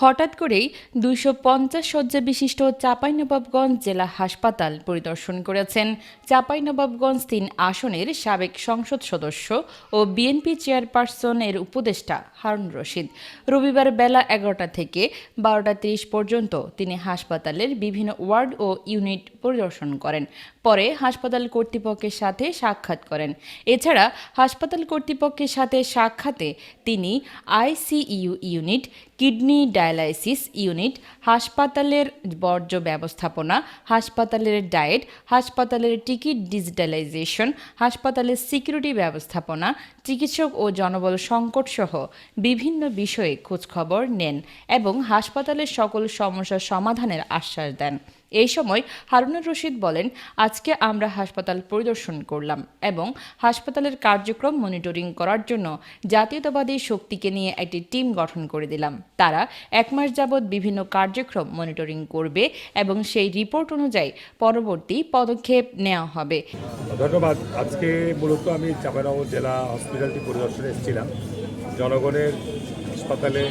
হঠাৎ করেই দুইশো পঞ্চাশ শয্যা বিশিষ্ট চাঁপাইনবাবগঞ্জ জেলা হাসপাতাল পরিদর্শন করেছেন। চাঁপাইনবাবগঞ্জ তিন আসনের সাবেক সংসদ সদস্য ও বিএনপি চেয়ারপারসন এর উপদেষ্টা হারুন রশিদ। রবিবার বেলা এগারোটা থেকে বারোটা তিরিশ পর্যন্ত তিনি হাসপাতালের বিভিন্ন ওয়ার্ড ও ইউনিট পরিদর্শন করেন। পরে হাসপাতাল কর্তৃপক্ষের সাথে সাক্ষাৎ করেন। এছাড়া হাসপাতাল কর্তৃপক্ষের সাথে সাক্ষাতে তিনি ICU unit, kidney dialysis unit, হাসপাতালের বর্জ্য ব্যবস্থাপনা, হাসপাতালের ডায়েট, হাসপাতালের টিকিট ডিজিটালাইজেশন, হাসপাতালের সিকিউরিটি ব্যবস্থাপনা, চিকিৎসক ও জনবল সংকট সহ বিভিন্ন বিষয়ে খোঁজখবর নেন এবং হাসপাতালের সকল সমস্যার সমাধানের আশ্বাস দেন। এই সময় হারুনুর রশিদ বলেন, আজকে আমরা হাসপাতাল পরিদর্শন করলাম এবং হাসপাতালের কার্যক্রম মনিটরিং করার জন্য জাতীয়তাবাদী শক্তিকে নিয়ে একটি টিম গঠন করে দিলাম। তারা এক মাস যাবৎ বিভিন্ন কার্যক্রম মনিটরিং করবে এবং সেই রিপোর্ট অনুযায়ী পরবর্তী পদক্ষেপ নেওয়া হবে। ধন্যবাদ। আজকে মূলত আমি চাঁপাইনগর জেলা হসপিটালটি পরিদর্শনে এসেছিলাম। জনগণের হাসপাতালে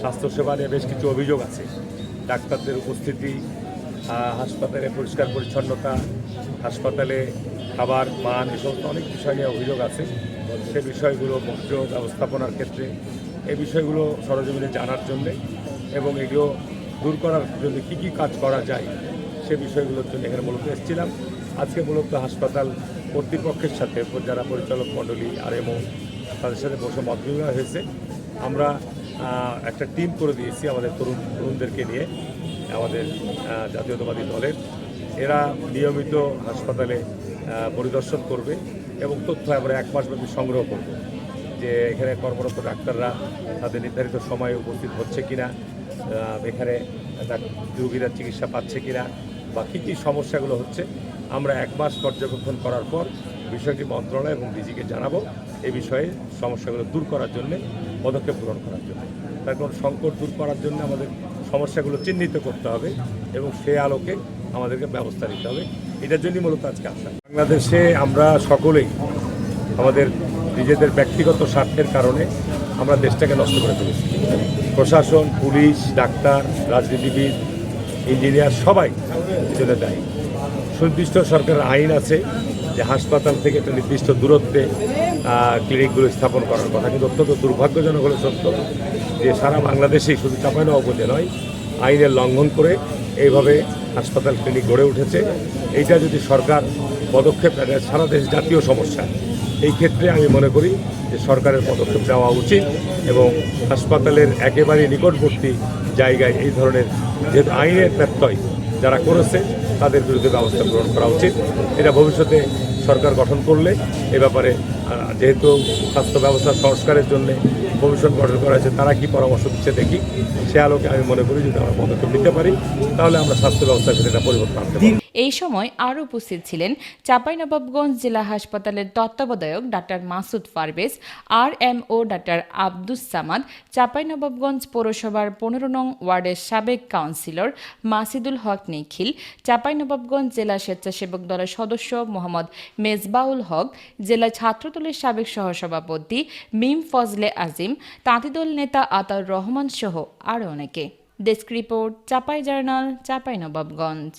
স্বাস্থ্যসেবা নিয়ে বেশ কিছু অভিযোগ আছে। ডাক্তারদের উপস্থিতি হাসপাতালে পরিষ্কার পরিচ্ছন্নতা, হাসপাতালে খাবার মান এ সমস্ত অনেক বিষয় নিয়ে অভিযোগ আছে। সে বিষয়গুলো বর্জ্য ব্যবস্থাপনার ক্ষেত্রে এই বিষয়গুলো সরজমিনে জানার জন্যে এবং এগুলো দূর করার জন্য কী কী কাজ করা যায়, সে বিষয়গুলোর জন্য এখানে মূলত এসেছিলাম। আজকে মূলত হাসপাতাল কর্তৃপক্ষের সাথে যারা পরিচালক মণ্ডলী আর আরএমও, তাদের সাথে বসে মত হয়েছে। আমরা একটা টিম করে দিয়েছি আমাদের তরুণ, তরুণদেরকে নিয়ে। আমাদের জাতীয়তাবাদী দলের। এরা নিয়মিত হাসপাতালে পরিদর্শন করবে এবং তথ্য আমরা এক মাসব্যাপী সংগ্রহ করব যে এখানে কর্মরত ডাক্তাররা তাদের নির্ধারিত সময়ে উপস্থিত হচ্ছে কিনা এখানে রোগীরা চিকিৎসা পাচ্ছে কিনা বা কী কী সমস্যাগুলো হচ্ছে। আমরা এক মাস পর্যবেক্ষণ করার পর বিষয়টি মন্ত্রণালয় এবং ডিজিকে জানাব এই বিষয়ে সমস্যাগুলো দূর করার জন্য, পদক্ষেপ গ্রহণ করার জন্য। তার কারণ সংকট দূর করার জন্য আমাদের সমস্যাগুলো চিহ্নিত করতে হবে এবং সে আলোকে আমাদেরকে ব্যবস্থা নিতে হবে। এটার জন্যই মূলত আজকে আসা। বাংলাদেশে আমরা সকলেই আমাদের নিজেদের ব্যক্তিগত স্বার্থের কারণে আমরা দেশটাকে নষ্ট করে ফেলেছি। প্রশাসন, পুলিশ, ডাক্তার, রাজনীতিবিদ, ইঞ্জিনিয়ার সবাই এজন্য দায়ী। সুনির্দিষ্ট সরকারের আইন আছে যে হাসপাতাল থেকে একটা নির্দিষ্ট দূরত্বে ক্লিনিকগুলো স্থাপন করার কথা। কিন্তু অত্যন্ত দুর্ভাগ্যজনক হলে সত্য যে সারা বাংলাদেশেই শুধু চাঁপাইনবাবগঞ্জে নয় আইনের লঙ্ঘন করে এইভাবে হাসপাতাল, ক্লিনিক গড়ে উঠেছে। এইটা যদি সরকার পদক্ষেপ নেয় সারা দেশ জাতীয় সমস্যা। এই ক্ষেত্রে আমি মনে করি যে সরকারের পদক্ষেপ নেওয়া উচিত এবং হাসপাতালের একেবারে নিকটবর্তী জায়গায় এই ধরনের যেহেতু আইনের ব্যত্যয় যারা করেছে, তাদের বিরুদ্ধে ব্যবস্থা গ্রহণ করা উচিত। এটা ভবিষ্যতে সরকার গঠন করলে এ ব্যাপারে যেহেতু স্বাস্থ্য ব্যবস্থা সংস্কারের জন্য কমিশন গঠন করা হয়েছে, তারা কি পরামর্শ দিচ্ছে দেখি। সে আলোকে আমি মনে করি যদি আমরা পদক্ষেপ নিতে পারি, তাহলে আমরা স্বাস্থ্য ব্যবস্থার ক্ষেত্রে পরিবর্তন আনতে পারি এই সময় আরও উপস্থিত ছিলেন চাঁপাইনবাবগঞ্জ জেলা হাসপাতালের তত্ত্বাবধায়ক doctor Masud Parvez R M O doctor Abdus Samad, Chapainawabganj পৌরসভার পনেরো নং ওয়ার্ডের সাবেক কাউন্সিলর মাসিদুল হক নিখিল, চাঁপাইনবাবগঞ্জ জেলা স্বেচ্ছাসেবক দলের সদস্য মোহাম্মদ মেজবাউল হক, জেলা ছাত্রদলের সাবেক সহসভাপতি মিম ফজলে আজিম, তাঁতিদল নেতা আতাউর রহমান সহ আরও অনেকে। Desk report, Chapai journal, Chapainawabganj.